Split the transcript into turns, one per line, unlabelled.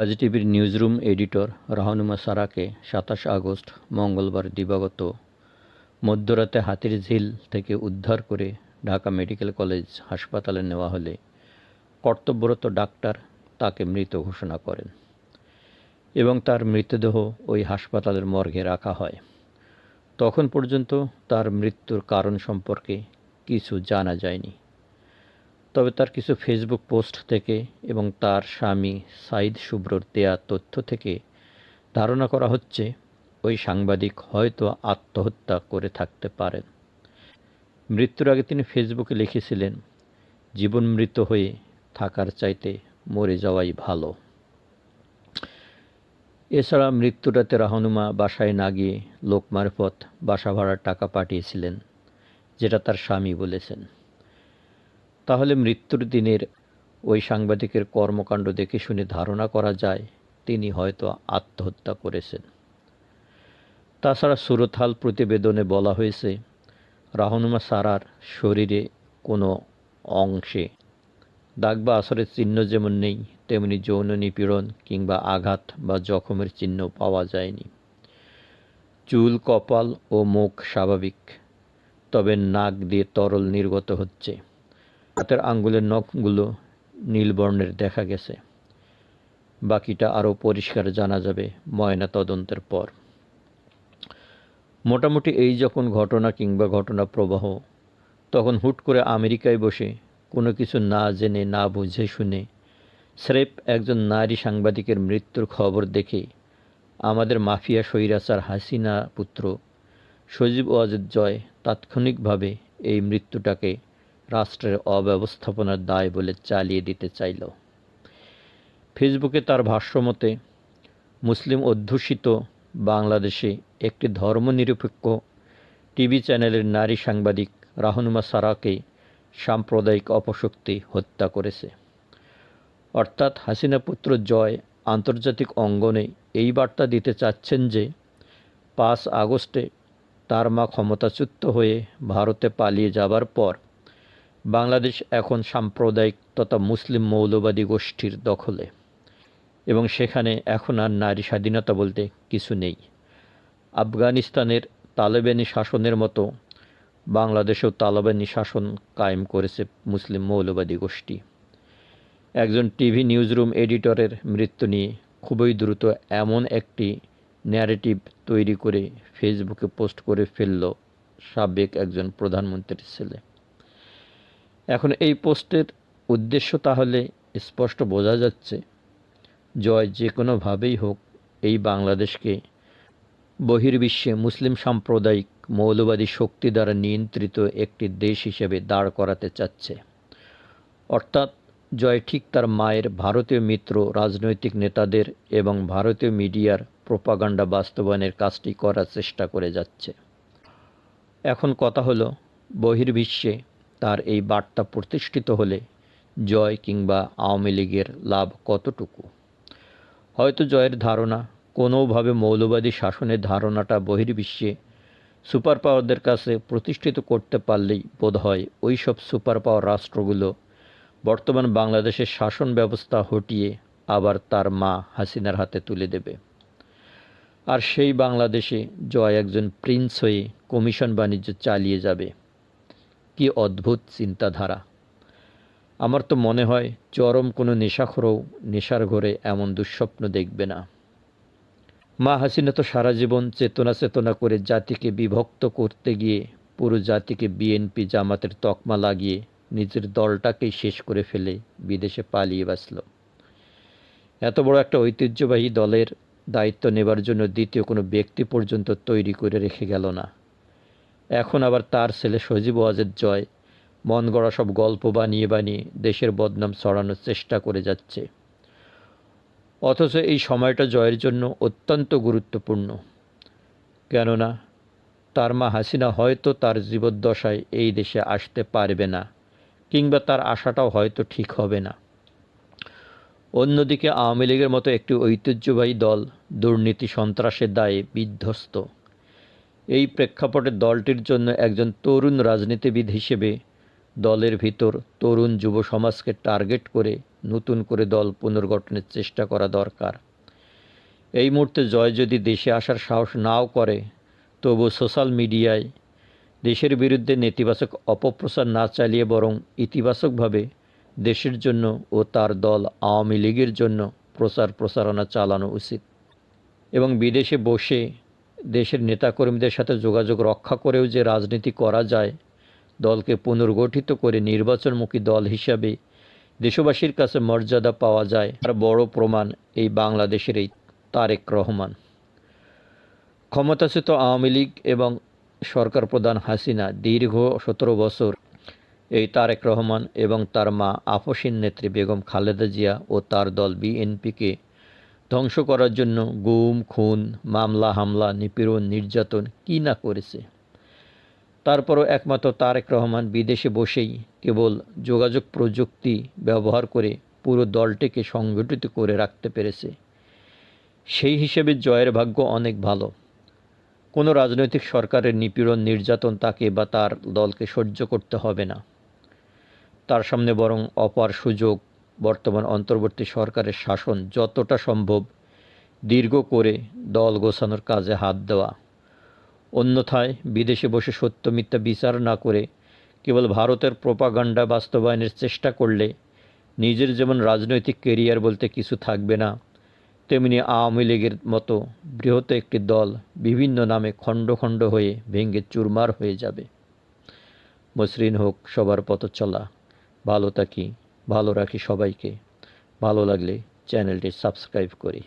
আজ টিভির newsroom editor Rahnuma সারাকে সাতাশ আগস্ট মঙ্গলবার দিবাগত মধ্যরাতে হাতির ঝিল থেকে উদ্ধার করে ঢাকা মেডিকেল কলেজ হাসপাতালে নেওয়া হলে কর্তব্যরত ডাক্তার তাকে মৃত ঘোষণা করেন এবং তার মৃতদেহ ওই হাসপাতালের মর্গে রাখা হয়। তখন পর্যন্ত তার মৃত্যুর কারণ সম্পর্কে কিছু জানা যায়নি। তবে তার কিছু ফেসবুক পোস্ট থেকে এবং তার স্বামী সাইদ শুভ্রর দেয়া তথ্য থেকে ধারণা করা হচ্ছে, ওই সাংবাদিক হয়তো আত্মহত্যা করে থাকতে পারেন। মৃত্যুর আগে তিনি ফেসবুকে লিখেছিলেন, জীবন মৃত হয়ে থাকার চাইতে মরে যাওয়াই ভালো। এছাড়া মৃত্যুরাতে রাহনুমা বাসায় না গিয়ে লোক মারফত বাসা ভাড়ার টাকা পাঠিয়েছিলেন, যেটা তার স্বামী বলেছেন। তাহলে মৃত্যুর দিনের ওই সাংবাদিকের কর্মকাণ্ড দেখে শুনে ধারণা করা যায়, তিনি হয়তো আত্মহত্যা করেছেন। তাছাড়া সুরথাল প্রতিবেদনে বলা হয়েছে, রাহনুমা সারার শরীরে কোনো অংশে দাগ বা আসরের চিহ্ন যেমন নেই, তেমনি যৌন নিপীড়ন কিংবা আঘাত বা জখমের চিহ্ন পাওয়া যায়নি। চুল, কপাল ও মুখ স্বাভাবিক, তবে নাক দিয়ে তরল নির্গত হচ্ছে। হাতের আঙ্গুলের নখগুলো নীল বর্ণের দেখা গেছে। বাকিটা আরও পরিষ্কার জানা যাবে ময়না তদন্তের পর। মোটামুটি এই যখন ঘটনা কিংবা ঘটনা প্রবাহ, তখন হুট করে আমেরিকায় বসে কোনো কিছু না জেনে, না বুঝে শুনে স্রেফ একজন নারী সাংবাদিকের মৃত্যুর খবর দেখে আমাদের মাফিয়া স্বৈরাচার হাসিনা পুত্র সজীব ওয়াজেদ জয় তাৎক্ষণিকভাবে এই মৃত্যুটাকে রাষ্ট্রের অব্যবস্থাপনার দায় বলে চালিয়ে দিতে চাইল। ফেসবুকে তার ভাষ্যমতে, মুসলিম অধ্যুষিত বাংলাদেশে একটি ধর্মনিরপেক্ষ টিভি চ্যানেলের নারী সাংবাদিক রাহনুমা সারাকে সাম্প্রদায়িক অপশক্তি হত্যা করেছে। অর্থাৎ হাসিনা পুত্র জয় আন্তর্জাতিক অঙ্গনে এই বার্তা দিতে চাচ্ছেন যে, পাঁচ আগস্টে তার মা ক্ষমতাচ্যুত হয়ে ভারতে পালিয়ে যাবার পর বাংলাদেশ এখন সাম্প্রদায়িক তথা মুসলিম মৌলবাদী গোষ্ঠীর দখলে এবং সেখানে এখন আর নারী স্বাধীনতা বলতে কিছু নেই। আফগানিস্তানের তালেবানি শাসনের মতো বাংলাদেশেও তালেবানি শাসন কায়েম করেছে মুসলিম মৌলবাদী গোষ্ঠী। একজন টিভি নিউজরুম এডিটরের মৃত্যু নিয়ে খুবই দ্রুত এমন একটি ন্যারেটিভ তৈরি করে ফেসবুকে পোস্ট করে ফেলল সাবেক একজন প্রধানমন্ত্রীর ছেলে। এখন এই পোস্টের উদ্দেশ্য তাহলে স্পষ্ট বোঝা যাচ্ছে, জয় যে কোনোভাবেই হোক এই বাংলাদেশকে বহির্বিশ্বে মুসলিম সাম্প্রদায়িক মৌলবাদী শক্তি দ্বারা নিয়ন্ত্রিত একটি দেশ হিসেবে দাঁড় করাতে চাচ্ছে। অর্থাৎ জয় ঠিক তার মায়ের ভারতীয় মিত্র, রাজনৈতিক নেতাদের এবং ভারতীয় মিডিয়ার প্রোপাগান্ডা বাস্তবায়নের কাজটি করার চেষ্টা করে যাচ্ছে। এখন কথা হলো, বহির্বিশ্বে তার এই বার্তা প্রতিষ্ঠিত হলে জয় কিংবা আওয়ামী লীগের লাভ কতটুকু? হয়তো জয়ের ধারণা, কোনোভাবে মৌলবাদী শাসনের ধারণাটা বহির্বিশ্বে সুপার পাওয়ারদের কাছে প্রতিষ্ঠিত করতে পারলেই বোধ হয় ওই সব সুপার পাওয়ার রাষ্ট্রগুলো বর্তমান বাংলাদেশের শাসন ব্যবস্থা হটিয়ে আবার তার মা হাসিনার হাতে তুলে দেবে। আর সেই বাংলাদেশে জয় একজন প্রিন্স হয়ে কমিশন বাণিজ্য চালিয়ে যাবে। কি অদ্ভুত চিন্তাধারা। আমার তো মনে হয় চরম কোনো নেশাখোরও নেশার ঘরে এমন দুঃস্বপ্ন দেখবে না। মা হাসিনা তো সারা জীবন চেতনা চেতনা করে জাতিকে বিভক্ত করতে গিয়ে পুরো জাতিকে বিএনপি জামাতের তকমা লাগিয়ে নিজের দলটাকেই শেষ করে ফেলে বিদেশে পালিয়ে বাঁচল। এত বড় একটা ঐতিহ্যবাহী দলের দায়িত্ব নেবার জন্য দ্বিতীয় কোনো ব্যক্তি পর্যন্ত তৈরি করে রেখে গেল না। এখন আবার তার ছেলে সজীব ওয়াজেদ জয়। মন গড়া সব গল্প বানিয়ে বানিয়ে দেশের বদনাম ছড়ানোর চেষ্টা করে যাচ্ছে। অথচ এই সময়টা জয়ের জন্য অত্যন্ত গুরুত্বপূর্ণ। কেননা, তার মা হাসিনা হয়তো তার জীবদ্দশায় এই দেশে আসতে পারবে না, কিংবা তার আশাটাও হয়তো ঠিক হবে না। অন্যদিকে আওয়ামী লীগের মতো একটি ঐতিহ্যবাহী দল দুর্নীতি সন্ত্রাসের দায়ে বিধ্বস্ত। এই প্রেক্ষাপটে দলটির জন্য একজন তরুণ রাজনীতিবিদ হিসেবে দলের ভিতর তরুণ যুব সমাজকে টার্গেট করে নতুন করে দল পুনর্গঠনের চেষ্টা করা দরকার। এই মুহূর্তে জয় যদি দেশে আসার সাহস নাও করে, তবু সোশ্যাল মিডিয়ায় দেশের বিরুদ্ধে নেতিবাচক অপপ্রচার না চালিয়ে বরং ইতিবাচকভাবে দেশের জন্য ও তার দল আওয়ামী লীগের জন্য প্রচার প্রচারণা চালানো উচিত। এবং বিদেশে বসে দেশের নেতাকর্মীদের সাথে যোগাযোগ রক্ষা করেও যে রাজনীতি করা যায়, দলকে পুনর্গঠিত করে নির্বাচনমুখী দল হিসাবে দেশবাসীর কাছে মর্যাদা পাওয়া যায়। আর বড় প্রমাণ এই বাংলাদেশের এই তারেক রহমান। ক্ষমতাচ্যুত আওয়ামী লীগ এবং সরকার প্রধান হাসিনা দীর্ঘ সতেরো বছর এই তারেক রহমান এবং তার মা আপসীন নেত্রী বেগম খালেদা জিয়া ও তার দল বিএনপিকে ধ্বংস করার জন্য গুম, খুন, মামলা, হামলা, নিপীড়ন, নির্যাতন কী না করেছে? তারপরও একমাত্র তারেক রহমান বিদেশে বসেই কেবল যোগাযোগ প্রযুক্তি ব্যবহার করে পুরো দলটিকে সংগঠিত করে রাখতে পেরেছে। সেই হিসেবে জয়ের ভাগ্য অনেক ভালো। কোনো রাজনৈতিক সরকারের নিপীড়ন, নির্যাতন তাকে বা তার দলকে সহ্য করতে হবে না। তার সামনে বরং অপার সুযোগ বর্তমান অন্তর্বর্তী সরকারের শাসন যতটা সম্ভব দীর্ঘ করে দল গোছানোর কাজে হাত দেওয়া। অন্যথায় বিদেশে বসে সত্য মিথ্যা বিচার না করে কেবল ভারতের প্রোপাগান্ডা বাস্তবায়নের চেষ্টা করলে নিজের যেমন রাজনৈতিক কেরিয়ার বলতে কিছু থাকবে না, তেমনি আওয়ামী লীগের মতো বৃহৎ একটি দল বিভিন্ন নামে খণ্ড খণ্ড হয়ে ভেঙে চুরমার হয়ে যাবে। মসৃণ হোক সবার পথ চলা ভালো থাকি। ভালো রাখি সবাইকে। ভালো লাগলে চ্যানেলটি সাবস্ক্রাইব করি।